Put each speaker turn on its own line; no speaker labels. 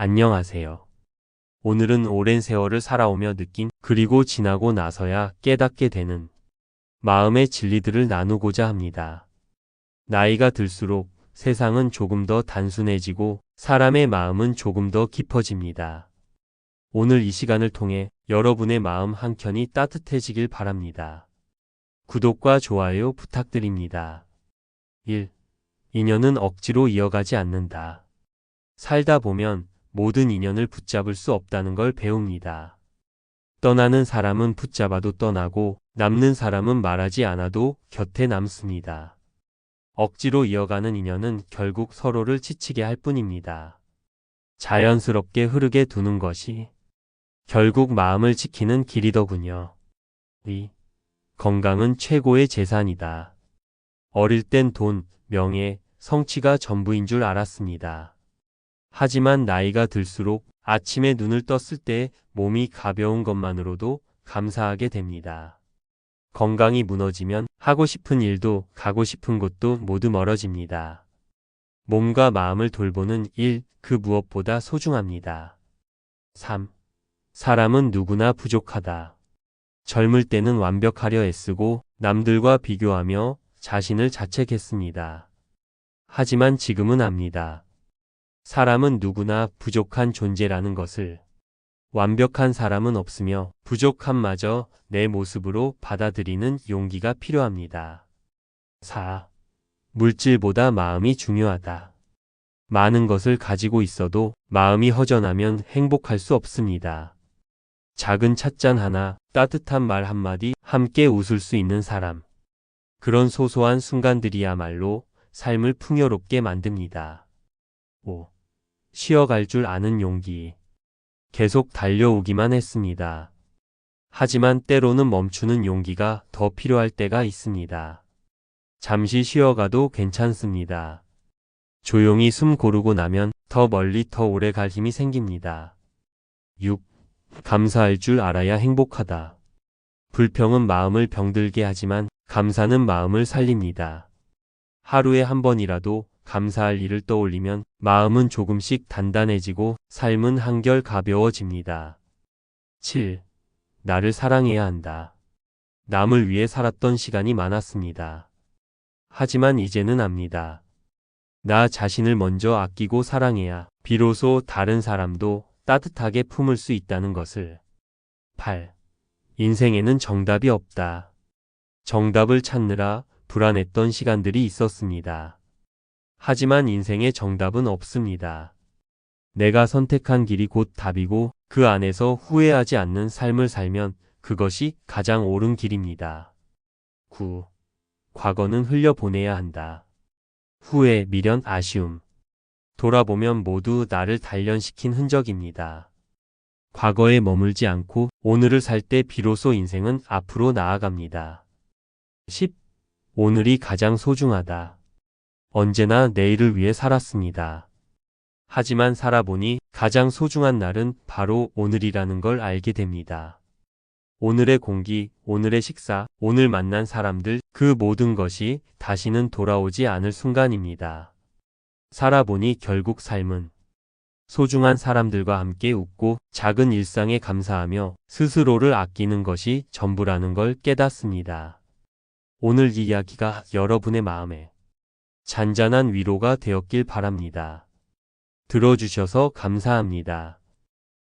안녕하세요. 오늘은 오랜 세월을 살아오며 느낀 그리고 지나고 나서야 깨닫게 되는 마음의 진리들을 나누고자 합니다. 나이가 들수록 세상은 조금 더 단순해지고 사람의 마음은 조금 더 깊어집니다. 오늘 이 시간을 통해 여러분의 마음 한켠이 따뜻해지길 바랍니다. 구독과 좋아요 부탁드립니다. 1. 인연은 억지로 이어가지 않는다. 살다 보면 모든 인연을 붙잡을 수 없다는 걸 배웁니다. 떠나는 사람은 붙잡아도 떠나고 남는 사람은 말하지 않아도 곁에 남습니다. 억지로 이어가는 인연은 결국 서로를 지치게 할 뿐입니다. 자연스럽게 흐르게 두는 것이 결국 마음을 지키는 길이더군요. 2. 건강은 최고의 재산이다. 어릴 땐 돈, 명예, 성취가 전부인 줄 알았습니다. 하지만 나이가 들수록 아침에 눈을 떴을 때 몸이 가벼운 것만으로도 감사하게 됩니다. 건강이 무너지면 하고 싶은 일도 가고 싶은 곳도 모두 멀어집니다. 몸과 마음을 돌보는 일, 그 무엇보다 소중합니다. 3. 사람은 누구나 부족하다. 젊을 때는 완벽하려 애쓰고 남들과 비교하며 자신을 자책했습니다. 하지만 지금은 압니다. 사람은 누구나 부족한 존재라는 것을 완벽한 사람은 없으며 부족함마저 내 모습으로 받아들이는 용기가 필요합니다. 4. 물질보다 마음이 중요하다. 많은 것을 가지고 있어도 마음이 허전하면 행복할 수 없습니다. 작은 찻잔 하나, 따뜻한 말 한마디, 함께 웃을 수 있는 사람. 그런 소소한 순간들이야말로 삶을 풍요롭게 만듭니다. 5. 쉬어갈 줄 아는 용기. 계속 달려오기만 했습니다. 하지만 때로는 멈추는 용기가 더 필요할 때가 있습니다. 잠시 쉬어가도 괜찮습니다. 조용히 숨 고르고 나면 더 멀리 더 오래 갈 힘이 생깁니다. 6. 감사할 줄 알아야 행복하다. 불평은 마음을 병들게 하지만 감사는 마음을 살립니다. 하루에 한 번이라도 감사할 일을 떠올리면 마음은 조금씩 단단해지고 삶은 한결 가벼워집니다. 7. 나를 사랑해야 한다. 남을 위해 살았던 시간이 많았습니다. 하지만 이제는 압니다. 나 자신을 먼저 아끼고 사랑해야 비로소 다른 사람도 따뜻하게 품을 수 있다는 것을. 8. 인생에는 정답이 없다. 정답을 찾느라 불안했던 시간들이 있었습니다. 하지만 인생의 정답은 없습니다. 내가 선택한 길이 곧 답이고 그 안에서 후회하지 않는 삶을 살면 그것이 가장 옳은 길입니다. 9. 과거는 흘려보내야 한다. 후회, 미련, 아쉬움. 돌아보면 모두 나를 단련시킨 흔적입니다. 과거에 머물지 않고 오늘을 살 때 비로소 인생은 앞으로 나아갑니다. 10. 오늘이 가장 소중하다. 언제나 내일을 위해 살았습니다. 하지만 살아보니 가장 소중한 날은 바로 오늘이라는 걸 알게 됩니다. 오늘의 공기, 오늘의 식사, 오늘 만난 사람들, 그 모든 것이 다시는 돌아오지 않을 순간입니다. 살아보니 결국 삶은 소중한 사람들과 함께 웃고 작은 일상에 감사하며 스스로를 아끼는 것이 전부라는 걸 깨닫습니다. 오늘 이 이야기가 여러분의 마음에 잔잔한 위로가 되었길 바랍니다. 들어주셔서 감사합니다.